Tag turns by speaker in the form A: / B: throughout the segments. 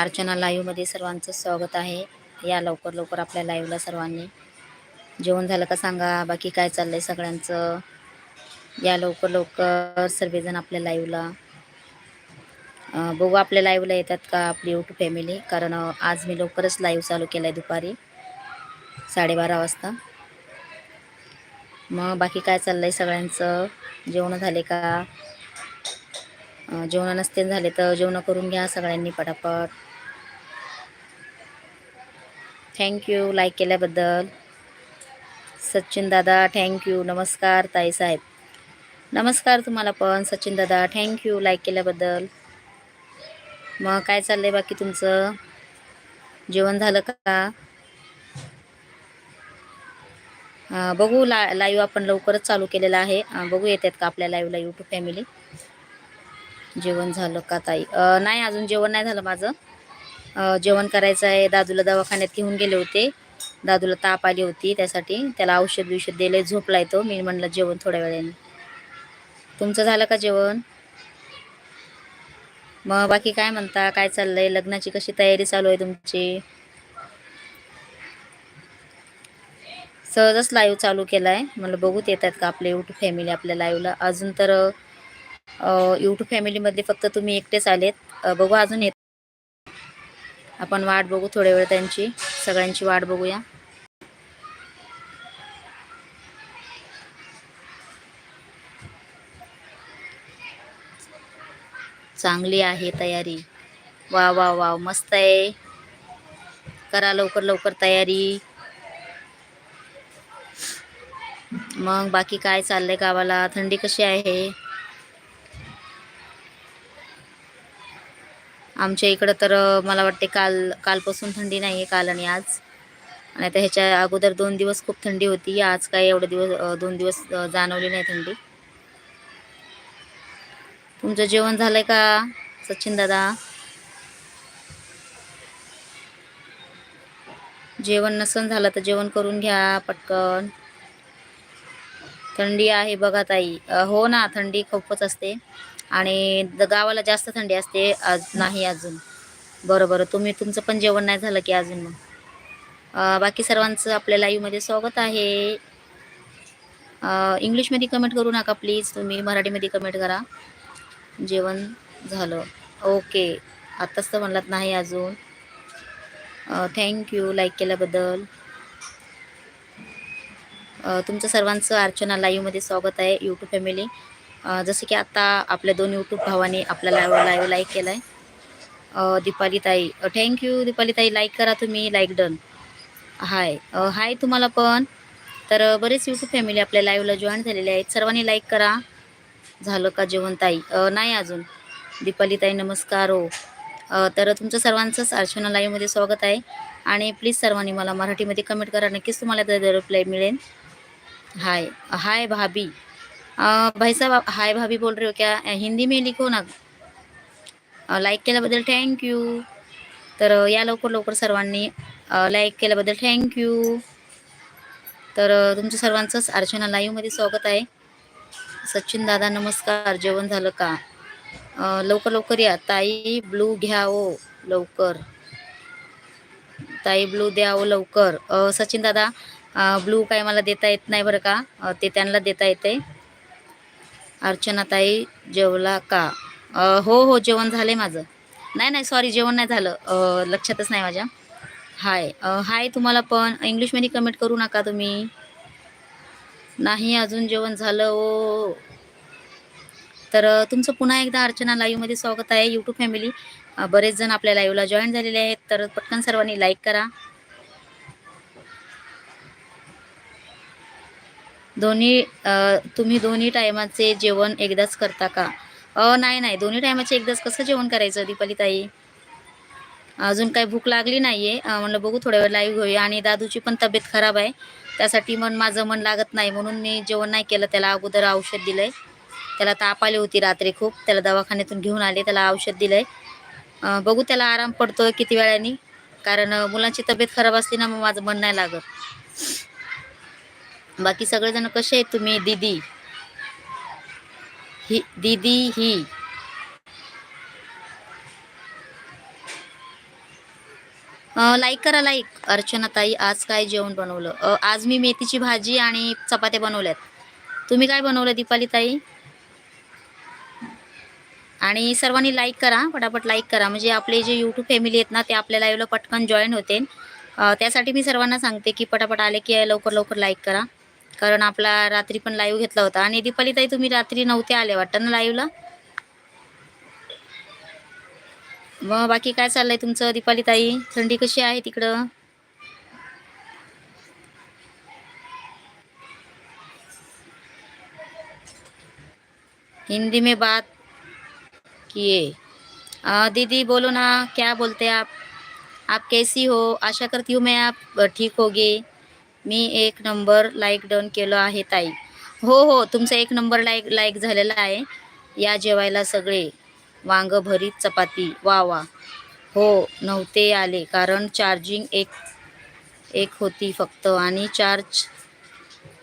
A: अर्चना लाईव्हमध्ये सर्वांचं स्वागत आहे. या लवकर लवकर आपल्या लाईव्हला सर्वांनी. जेवण झालं का सांगा? बाकी काय चाललं आहे सगळ्यांचं? या लवकर लवकर सर्वजण आपल्या लाईव्हला. बघू आपल्या लाईव्हला येतात का आपली यूट्यूब फॅमिली कारण आज मी लवकरच लाईव्ह चालू केला आहे दुपारी साडेबारा वाजता. मग बाकी काय चाललं आहे सगळ्यांचं? जेवण झाले का? जेवणं नसते झाले तर जेवण करून घ्या सगळ्यांनी पटापट. थँक्यू लाईक केल्याबद्दल. सचिन दादा थँक्यू नमस्कार ताई साहेब. नमस्कार तुम्हाला पण सचिन दादा थँक्यू लाईक केल्याबद्दल. मग काय चाललंय बाकी तुमचं? जेवण झालं का? बघू ला लाईव्ह आपण लवकरच चालू केलेला आहे. बघू येतात का आपल्या लाईव्हला यूट्यूब फॅमिली जेवण झालं का ताई? नाही अजून जेवण नाही झालं माझं. जेवण करायचं आहे. दादूला दवाखान्यात घेऊन गेले होते. दादूला ताप आली होती त्यासाठी. त्याला औषध बिषध दिले झोपलाय तो मी म्हणलं जेवण थोड्या वेळाने. तुमचं झालं का जेवण? मग बाकी काय म्हणता? काय चाललंय? लग्नाची कशी तयारी चालू आहे तुमची? सहजच लाईव्ह चालू केलाय. मला बघूत येतात का आपले यूट्यूब फॅमिली आपल्या लाईव्हला अजून तर यूट्यूब फॅमिलीमध्ये फक्त तुम्ही एकटेच आलेत. बघू अजून येत आपण वाट बघू थोड्या वेळ त्यांची. सगळ्यांची वाट बघूया. चांगली आहे तयारी. वा वा वा मस्त आहे. करा लवकर लवकर तयारी. मग बाकी काय चाललंय गावाला? थंडी कशी आहे? आमच्या इकडं तर मला वाटते काल कालपासून थंडी नाही आहे काल आणि आज. आणि आता ह्याच्या अगोदर दोन दिवस खूप थंडी होती आज काय एवढे दिवस दोन दिवस जाणवली नाही थंडी. तुमचं जेवण झालंय का सचिन दादा? जेवण नसन झालं तर जेवण करून घ्या पटकन. थंडी आहे बघा ताई. हो ना थंडी खूपच असते. आणि द- गावाला जास्त थंडी असते आज नाही अजून. बरं बरं तुम्ही तुमचं पण जेवण नाही झालं की अजून मग. बाकी सर्वांचं आपल्या लाईव्हमध्ये स्वागत आहे. इंग्लिशमध्ये कमेंट करू नका प्लीज तुम्ही मराठीमध्ये कमेंट करा. जेवण झालं. ओके आत्ताच तर म्हणलात नाही अजून. थँक्यू लाईक केल्याबद्दल. तुमचं सर्वांचं अर्चना लाईव्हमध्ये स्वागत आहे यूट्यूब फॅमिली जसं की आत्ता आपल्या दोन यूट्यूब भावाने आपल्या लाईव लाईव्ह लाईक केलं आहे दीपालीताई थँक्यू दीपालीताई. लाईक करा तुम्ही लाईक डन हाय हाय तुम्हाला पण. तर बरेच यूट्यूब फॅमिली आपल्या लाईव्हला जॉईन झालेले आहेत. सर्वांनी लाईक करा. झालं का जेवणताई? नाही अजून. दीपालीताई नमस्कार हो. तर तुमचं सर्वांचंच अर्चना लाईव्हमध्ये स्वागत आहे. आणि प्लीज सर्वांनी मला मराठीमध्ये कमेंट करा. नक्कीच तुम्हाला त्याचा रिप्लाय मिळेल. हाय हाय भाभी. भाई साहब हाय भाभी बोल रहे हो क्या? हिंदी में लिखो ना। लाईक केल्याबद्दल थँक्यू तर या लवकर लवकर सर्वांनी लाईक केल्याबद्दल थँक्यू तर तुमचं सर्वांचंच अर्चना लाईव्हमध्ये स्वागत आहे. सचिन दादा नमस्कार. जेवण झालं का? लवकर लवकर या. ताई ब्लू घ्या ओ लवकर. ताई ब्लू द्या ओ लवकर सचिन दादा ब्लू काय मला देता येत नाही बरं का? ते त्यांना देता येते. अर्चना ताई जेवला का? हो हो जेवण झालं आहे माझं. नाही नाही सॉरी जेवण नाही झालं. लक्षातच नाही माझ्या. हाय. हाय तुम्हाला पण. इंग्लिशमध्ये कमेंट करू नका तुम्ही. नाही अजून जेवण झालं ओ तर तुमचं पुन्हा एकदा अर्चना लाईव्हमध्ये स्वागत आहे. यूट्यूब फॅमिली बरेच जण आपल्या लाईव्हला जॉईन झालेले आहेत. तर पटकन सर्वांनी लाईक करा. दोन्ही तुम्ही दोन्ही टायमाचे जेवण एकदाच करता का? अ नाही नाही. दोन्ही टायमाचे एकदाच कसं जेवण करायचं दीपाली ताई अजून काही भूक लागली नाही आहे म्हणलं बघू थोड्या वेळ लाईव्ह घेऊया. आणि दादूची पण तब्येत खराब आहे. त्यासाठी मन माझं मन लागत नाही. म्हणून मी जेवण नाही केलं. त्याला अगोदर औषध दिलं आहे त्याला ताप आली होती रात्री खूप. त्याला दवाखान्यातून घेऊन आले. त्याला औषध दिलं आहे बघू त्याला आराम पडतोय किती वेळाने. कारण मुलांची तब्येत खराब असली ना मग माझं मन नाही लागत. बाकी सगळेजण कसे आहेत तुम्ही? दीदी. ही दीदी ही. लाईक करा लाईक अर्चना ताई आज काय जेवण बनवलं? आज मी मेथीची भाजी आणि चपात्या बनवल्यात. तुम्ही काय बनवलं दीपाली ताई? आणि सर्वांनी लाईक करा पटापट लाईक करा. म्हणजे आपले जे यूट्यूब फॅमिली आहेत ना ते आपल्या लाईव्हला पटकन जॉईन होते त्यासाठी मी सर्वांना सांगते की पटापट आले की लवकर लवकर लाईक करा. कारण आपला रात्री पण लाईव्ह घेतला होता. आणि दीपाली ताई तुम्ही रात्री नव्हते आले वाटतं ना लाईव्हला मग बाकी काय चाललंय तुमचं दीपाली ताई थंडी कशी आहे तिकडं? हिंदी में बात किए। दीदी बोलो ना क्या बोलते आप? आप कैसी हो? आशा करती हूँ मैं आप ठीक होगे। मी एक नंबर लाईक डन केलं आहे ताई. हो हो तुमचा एक नंबर लाईक लाईक झालेला आहे. या जेवायला सगळे. वांग भरीत चपाती. वा वा. हो नव्हते आले कारण चार्जिंग एक एक होती फक्त आणि चार्ज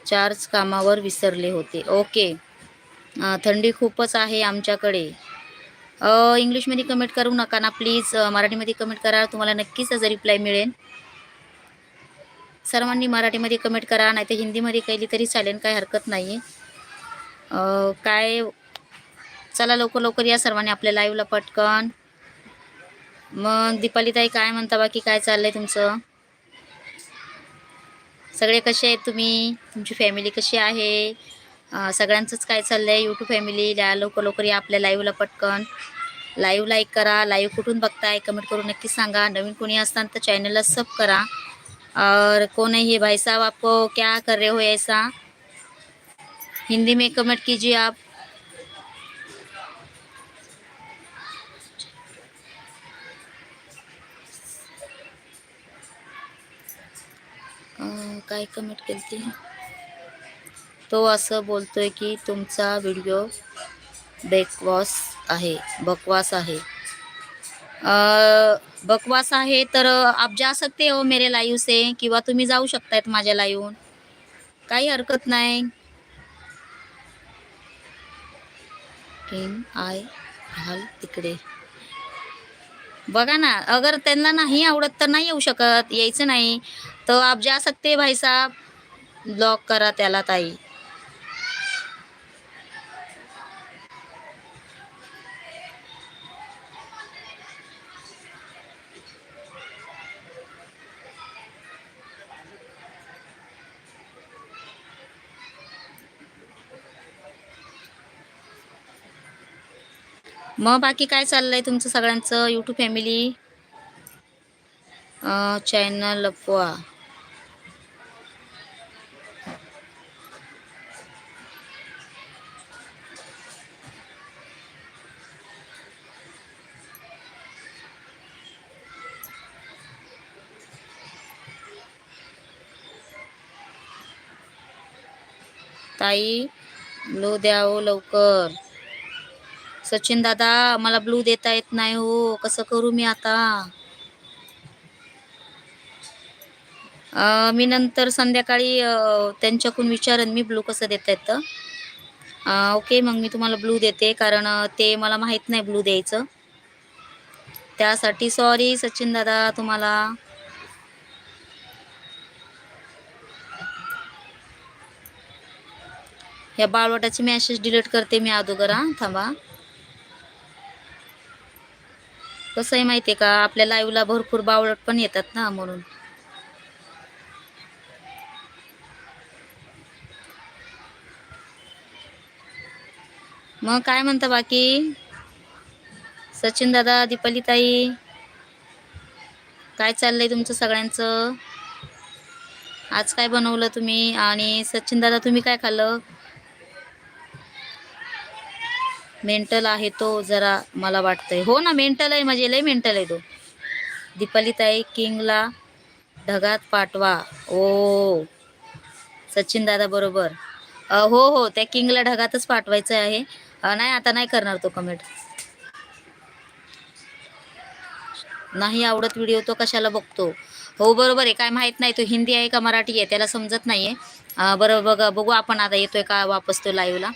A: चार्ज कामावर विसरले होते. ओके. थंडी खूपच आहे आमच्याकडे. इंग्लिशमध्ये कमेंट करू नका ना प्लीज मराठीमध्ये कमेंट करा तुम्हाला नक्कीच त्याचा रिप्लाय मिळेल. सर्वांनी मराठीमध्ये कमेंट करा नाही तर हिंदीमध्ये केली तरी चालेल काही हरकत नाही आहे काय चला लवकर लवकर या सर्वांनी आपल्या लाईव्हला पटकन. मग दीपालीताई काय म्हणता बाकी काय चाललंय तुमचं? सगळे कसे आहेत तुम्ही? तुमची फॅमिली कशी आहे? सगळ्यांचंच काय चाललंय? यूट्यूब फॅमिली लवकर लवकर या आपल्या लाईव्हला पटकन. लाईव्ह लाईक करा लाईव्ह कुठून बघताय कमेंट करून नक्की सांगा. नवीन कोणी असताना तर चॅनलला सब करा. और कौन है भाई साहब आपको क्या कर रहे हो ऐसा? हिंदी में कमेंट कीजिए आप। अं, काय कमेंट केली तो असं बोलतोय की तुमचा व्हिडिओ बेकवास आहे बकवास आहे. अ, बकवास आहे तर आप जा सकते हो मेरे लाईव्ह से किंवा तुम्ही जाऊ शकतायत माझ्या लाईव्ह काही हरकत नाही. एम आय हाल तिकडे. बघा ना अगर त्यांना नाही आवडत तर नाही येऊ शकत यायचं नाही. तर आप जा सकते हो भाई साहब. ब्लॉक करा त्याला ताई. मग बाकी काय चाललंय तुमचं सगळ्यांचं? यूट्यूब फॅमिली चॅनल लपवा ताई लो द्या लवकर. सचिन दादा मला ब्लू देता येत नाही हो. कसं करू मी आता? मी नंतर संध्याकाळी त्यांच्याकडून विचारेन मी ब्लू कसं देता येतं? ओके मग मी तुम्हाला ब्लू देते कारण ते मला माहीत नाही ब्लू द्यायचं. त्यासाठी सॉरी सचिन दादा तुम्हाला. या बाळवटाची मॅसेज डिलीट करते मी अगोदर हां थांबा. कसं आहे माहिती आहे का? आपल्या लाईव्हला भरपूर बावळट पण येतात ना म्हणून. मग काय म्हणता बाकी? सचिन दादा दीपाली ताई काय चाललंय तुमचं सगळ्यांचं? आज काय बनवलं तुम्ही? आणि सचिन दादा तुम्ही काय खाल्लं? मेंटल आहे तो जरा मला वाटतंय. हो ना मेंटल आहे म्हणजे लय मेंटल आहे तो. दीपालीताई किंगला ढगात पाठवा. ओ सचिन दादा बरोबर हो हो त्या किंगला ढगातच पाठवायचं आहे. नाही आता नाही करणार तो कमेंट नाही आवडत व्हिडिओ तो कशाला बघतो? हो बरोबर आहे काय माहीत नाही तो हिंदी आहे का मराठी आहे त्याला समजत नाही आहे बरोबर बघा बघू आपण आता येतोय का वापस तो लाईव्हला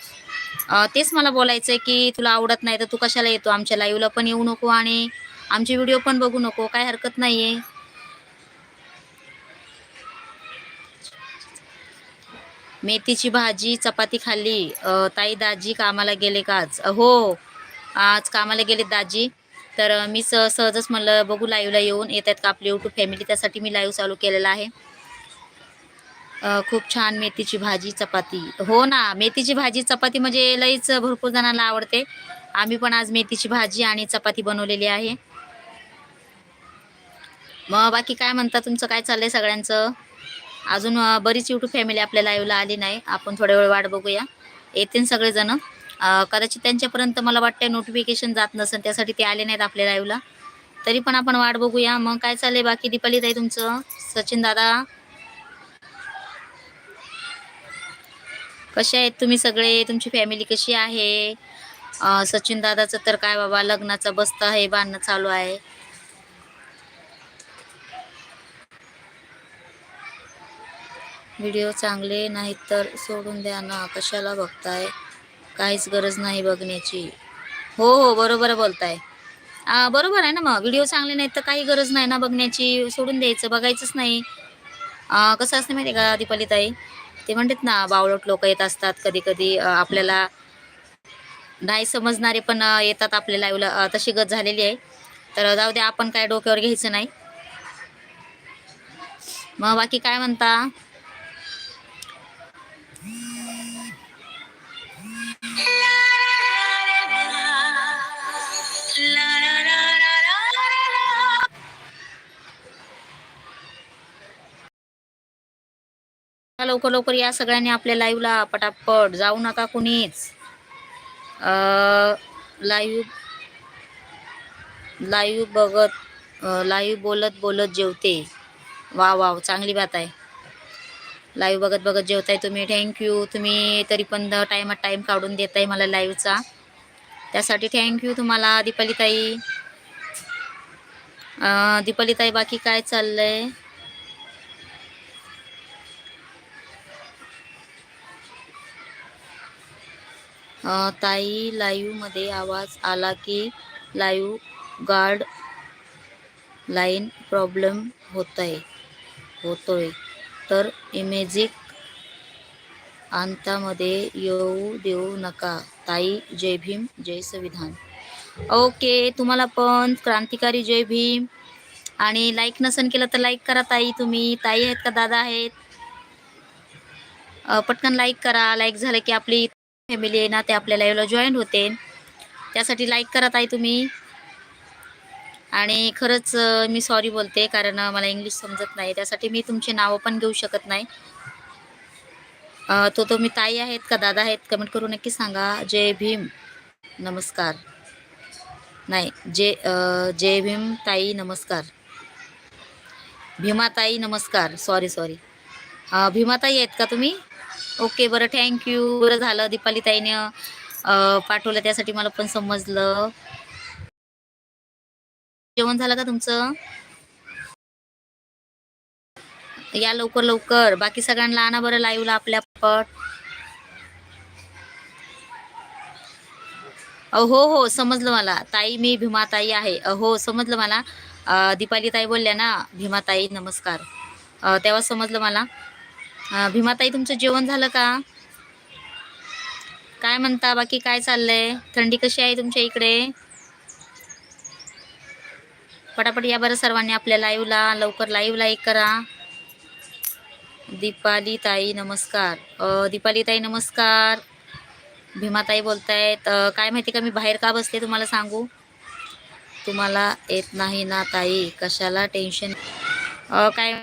A: तेच मला बोलायचंय की तुला आवडत नाही तर तू कशाला येतो आमच्या लाईव्हला पण येऊ नको आणि आमचे व्हिडिओ पण बघू नको काय हरकत नाहीये. मेथीची भाजी चपाती खाल्ली. ताई दाजी कामाला गेले का आज? हो आज कामाला गेले दाजी. तर मी सहजच म्हणलं बघू लाईव्हला येऊन येत आहेत का आपली यूट्यूब फॅमिली त्यासाठी मी लाईव्ह चालू केलेला आहे. खूप छान मेथीची भाजी चपाती. हो ना मेथीची भाजी चपाती म्हणजे लईच भरपूर जणांना आवडते. आम्ही पण आज मेथीची भाजी आणि चपाती बनवलेली आहे. मग बाकी काय म्हणता तुमचं काय चाललंय सगळ्यांचं? अजून बरीच यूट्यूब फॅमिली आपल्या लाईव्हला आली नाही. आपण थोड्या वेळ वाट बघूया. येतील सगळेजण. कदाचित त्यांच्यापर्यंत मला वाटतं नोटिफिकेशन जात नसेल त्यासाठी ते आले नाहीत आपल्या लाईव्हला तरी पण आपण वाट बघूया. मग काय चाललंय बाकी? दीपाली ताई तुमचं? सचिन दादा? कसे आहेत तुम्ही सगळे? तुमची फॅमिली कशी आहे? सचिन दादाचं तर काय बाबा लग्नाचा बस्ता आहे बांधणं चालू आहे. व्हिडिओ चांगले नाहीत तर सोडून द्या ना कशाला बघताय? काहीच गरज नाही बघण्याची. हो हो बरोबर बोलताय. बरोबर आहे ना मग. व्हिडिओ चांगले नाहीत तर काही गरज नाही ना बघण्याची. सोडून द्यायचं बघायचंच नाही. कसं असतं माहिती आहे का दीपाली ताई ते म्हणतात ना बावळट लोक येत असतात कधी कधी आपल्याला नाही समजणारे पण येतात आपल्या लाईव्हला तशी गत झालेली आहे. तर जाऊ द्या आपण काय डोक्यावर घ्यायचं नाही. मग बाकी काय म्हणता? लवकर लवकर या सगळ्यांनी आपल्या लाईव्हला पटापट. जाऊ नका कुणीच. लाईव्ह लाईव्ह बघत लाईव्ह बोलत बोलत जेवते. वा वा चांगली बात आहे. लाईव्ह बघत बघत जेवताय तुम्ही. थँक्यू तुम्ही तरी पण टायमात टाईम काढून देताय मला लाईव्हचा त्यासाठी थँक्यू तुम्हाला दीपालीताई. दीपालीताई बाकी काय चाललंय? आहे ताई लाईव्हमध्ये आवाज आला की लाईव्ह गार्ड लाईन प्रॉब्लेम होत आहे होतोय. तर इमेजिक अंतामध्ये येऊ देऊ नका. ताई जय भीम जय संविधान. ओके तुम्हाला पण. क्रांतिकारी जय भीम. आणि लाईक नसन केलं तर लाईक करा ताई तुम्ही. ताई आहेत का? दादा आहेत. पटकन लाईक करा. लाईक झालं की आपली फॅमिली आहे ना ते आपल्या लाईव्हला जॉईन होते. त्यासाठी लाईक करत आहे तुम्ही. आणि खरंच मी सॉरी बोलते कारण मला इंग्लिश समजत नाही. त्यासाठी मी तुमचे नावं पण घेऊ शकत नाही. तो तुम्ही ताई आहेत का दादा आहेत कमेंट करून नक्की सांगा. जय भीम. नमस्कार. नाही जय जय भीम ताई नमस्कार. भीमाताई नमस्कार. सॉरी सॉरी भीमाताई आहेत का तुम्ही? ओके बरं थँक्यू बरं झालं दीपाली ताईने पाठवलं त्यासाठी मला पण समजलं. जेवण झालं का तुमचं? या लवकर लवकर. बाकी सगळ्यांना आणा बरं लाईव्हला आपल्या पट. हो हो समजलं मला. ताई मी भीमाताई आहे. हो समजलं मला. दीपाली ताई बोलल्या ना भीमाताई नमस्कार. तेव्हा समजलं मला. भीमाताई तुमचं जेवण झालं का? काय म्हणता? बाकी काय चाललंय? थंडी कशी आहे तुमच्या इकडे? पटापट या बरं सर्वांनी आपल्या लाईव्हला लवकर लाईव्ह एक करा. दीपाली ताई नमस्कार. दीपाली ताई नमस्कार. भीमाताई बोलतायत काय माहिती का मी बाहेर का बसले तुम्हाला सांगू? तुम्हाला येत नाही ना ताई. कशाला टेन्शन काय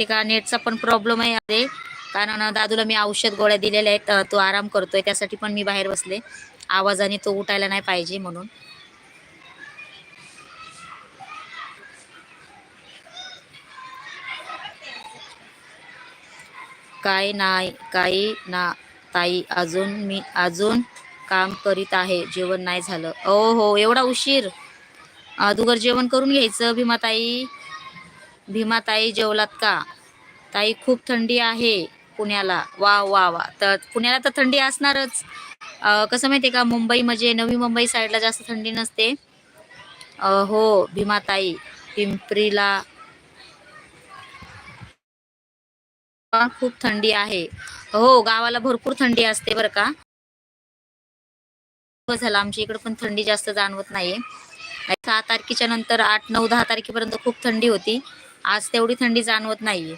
A: माहिती का? नेटचा पण प्रॉब्लेम आहे अरे कारण दादूला मी औषध गोळ्या दिलेल्या आहेत. तो आराम करतोय. त्यासाठी पण मी बाहेर बसले. आवाजाने तो उठायला नाही पाहिजे म्हणून. काय नाही काही ना ताई अजून मी अजून काम करीत आहे. जेवण नाही झालं. ओ हो एवढा उशीर. अदुगर जेवण करून घ्यायचं भीमाताई. भीमाताई जेवलात का? ताई खूप थंडी आहे पुण्याला. वा वा वा. तर पुण्याला तर थंडी असणारच. कसं माहिती का मुंबई म्हणजे नवी मुंबई साईडला जास्त थंडी नसते. हो भीमाताई पिंपरीला खूप थंडी आहे. हो गावाला भरपूर थंडी असते बरं का. झाला झालं आमच्या इकडे पण थंडी जास्त जाणवत नाहीये. सहा तारखेच्या नंतर आठ नऊ दहा तारखेपर्यंत खूप थंडी होती. आज तेवढी थंडी जाणवत नाहीये.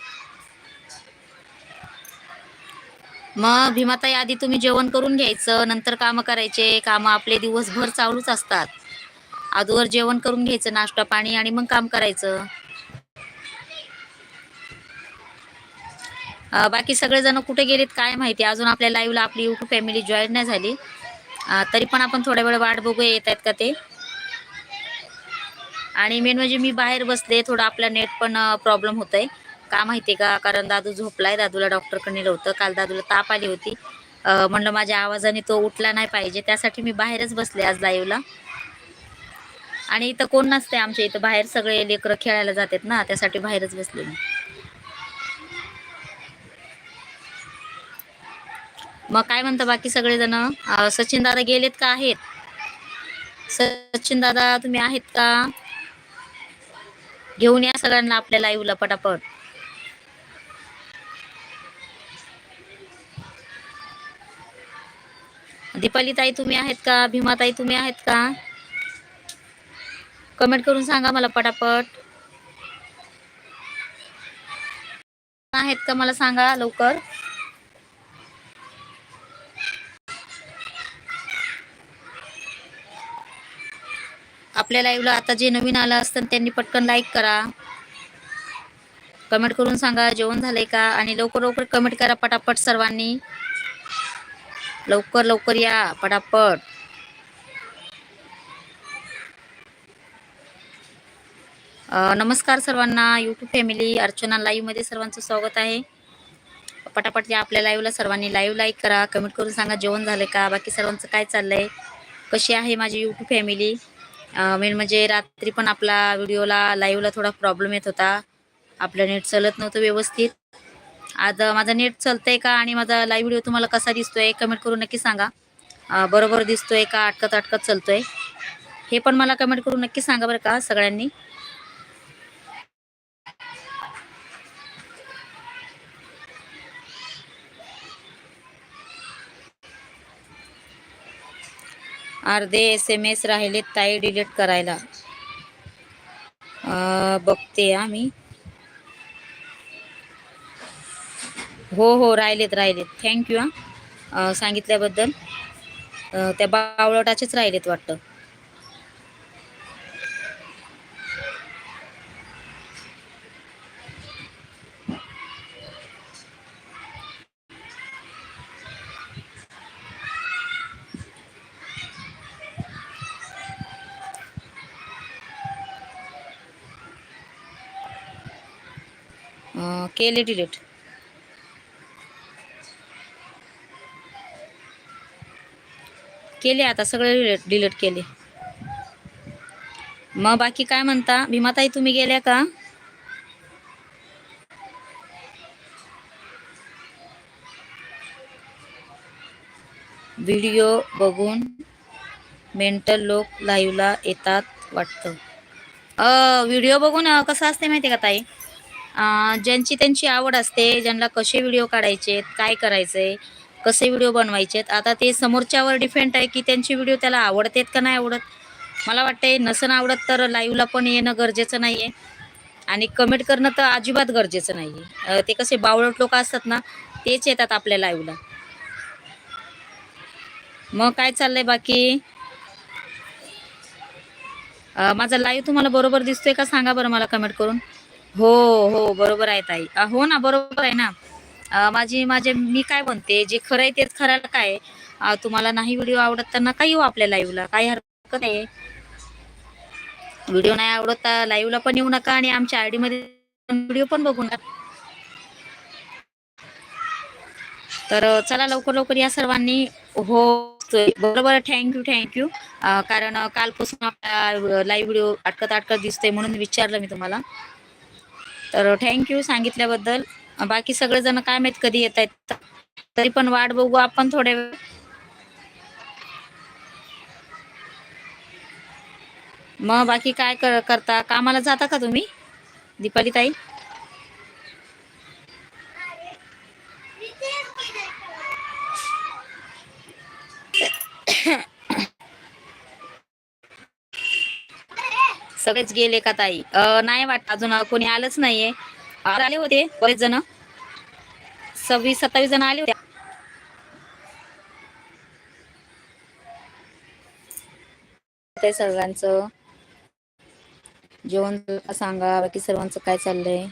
A: मग भीमाताई आधी तुम्ही जेवण करून घ्यायचं नंतर काम करायचे. काम आपले दिवसभर चालूच असतात. अगोदर जेवण करून घ्यायचं नाश्ता पाणी आणि मग काम करायचं. बाकी सगळेजण कुठे गेलेत काय माहिती? अजून आपल्या लाईव्हला आपली युट्यूब फॅमिली जॉईन नाही झाली. तरी पण आपण थोड्या वेळ वाट बघूया येत आहेत का ते? आणि मेन म्हणजे मी बाहेर बसले थोडं आपला नेट पण प्रॉब्लेम होतोय. का माहितीये का? कारण दादू झोपलाय दादूला डॉक्टरकडे नेलं होतं. काल दादूला ताप आली होती. म्हणलं माझ्या आवाजाने तो उठला नाही पाहिजे. त्यासाठी मी बाहेरच बसले आज लाईव्हला आणि इथं कोण नसते आमच्या इथं. बाहेर सगळे लेकरं खेळायला जातात ना त्यासाठी बाहेरच बसले मी. मग काय म्हणता बाकी सगळेजण? सचिन दादा गेलेत का आहेत? सचिन दादा तुम्ही आहेत का? घेऊन या सगळ्यांना आपल्या लाईव्हला पटापट. दीपाली ताई तुम्ही आहेत का? भीमाताई तुम्ही आहेत का? कमेंट करून सांगा मला पटापट. आहेत का? मला सांगा लवकर. आपल्या लाईव्हला आता जे नवीन आलं असतं त्यांनी पटकन लाईक करा. कमेंट करून सांगा जेवण झालंय का? आणि लवकर लवकर कमेंट करा पटापट सर्वांनी. लवकर लवकर या पटापट. नमस्कार सर्वांना. यूट्यूब फॅमिली अर्चना लाईव्हमध्ये सर्वांचं स्वागत आहे. पटापट या आपल्या लाईव्हला सर्वांनी. लाईव्ह लाईक करा कमेंट करून सांगा जेवण झालंय का? बाकी सर्वांचं काय चाललंय? कशी आहे माझी यूट्यूब फॅमिली मेन म्हणजे रात्री पण आपला व्हिडिओला लाईव्हला थोडा प्रॉब्लेम येत होता. आपलं नेट चालत नव्हतं व्यवस्थित. आज माझा नेट चालतंय का आणि माझा लाईव्ह व्हिडिओ तुम्हाला कसा दिसतोय कमेंट करून नक्की सांगा. बरोबर दिसतोय का अटकत अटकत चालतोय? हे पण मला कमेंट करून नक्की सांगा बरं का सगळ्यांनी. अर्धे एस एम एस राहिलेत ताई डिलीट करायला. बघते आम्ही. हो हो राहिलेत राहिलेत. थँक्यू हां. सांगितल्याबद्दल. त्या बावळटाचेच राहिलेत वाटतं. केले डिलीट केले आता सगळे डिलीट डिलीट केले. मग बाकी काय म्हणता? भीमाताई तुम्ही गेल्या का? व्हिडिओ बघून मेंटल लोक लाईव्हला येतात वाटतं. व्हिडिओ बघून कसं असते माहिती आहे का ताई? ज्यांची त्यांची आवड असते ज्यांना कसे व्हिडिओ काढायचे काय करायचे कसे व्हिडिओ बनवायचे आता ते समोरच्यावर डिफेंड आहे की त्यांची व्हिडिओ त्याला आवडतेत का नाही आवडत. मला वाटतंय नसं आवडत तर लाईव्हला पण येणं गरजेचं नाही आहे आणि कमेंट करणं तर अजिबात गरजेचं नाही आहे ते कसे बावळट लोक असतात ना तेच येतात आपल्या लाईव्हला मग काय चाललंय बाकी? माझा लाईव्ह तुम्हाला बरोबर दिसतोय का? सांगा बरं मला कमेंट करून. हो हो बरोबर आहे ताई. हो ना बरोबर आहे ना. माझी माझे मी काय म्हणते जे खरं आहे तेच खरायला काय? तुम्हाला नाही व्हिडिओ आवडत तर नका येऊ आपल्या लाईव्हला काही हरकत नाही. व्हिडिओ नाही आवडत तर लाईव्हला पण येऊ नका आणि आमच्या आयडी मध्ये व्हिडिओ पण बघू नका. तर चला लवकर लवकर या सर्वांनी. हो बरोबर. थँक्यू थँक्यू कारण कालपासून आपला लाईव्ह व्हिडिओ अटकत अटकत दिसतोय म्हणून विचारलं मी तुम्हाला. तर थँक्यू सांगितल्याबद्दल. बाकी बाकी सगळेजण काय माहीत कधी येत आहेत. तरी पण वाट बघू आपण थोड्या वेळ. मग बाकी काय कर- करता? कामाला जाता का तुम्ही? दीपाली ताई? सगळेच गेले का ताई? नाही वाटत अजून कोणी आलंच नाहीये. आज आले होते बरेच जण. सव्वीस सत्तावीस जण आले होते. ते सर्वांचं जेवण सांगा बाकी सर्वांचं काय चाललंय?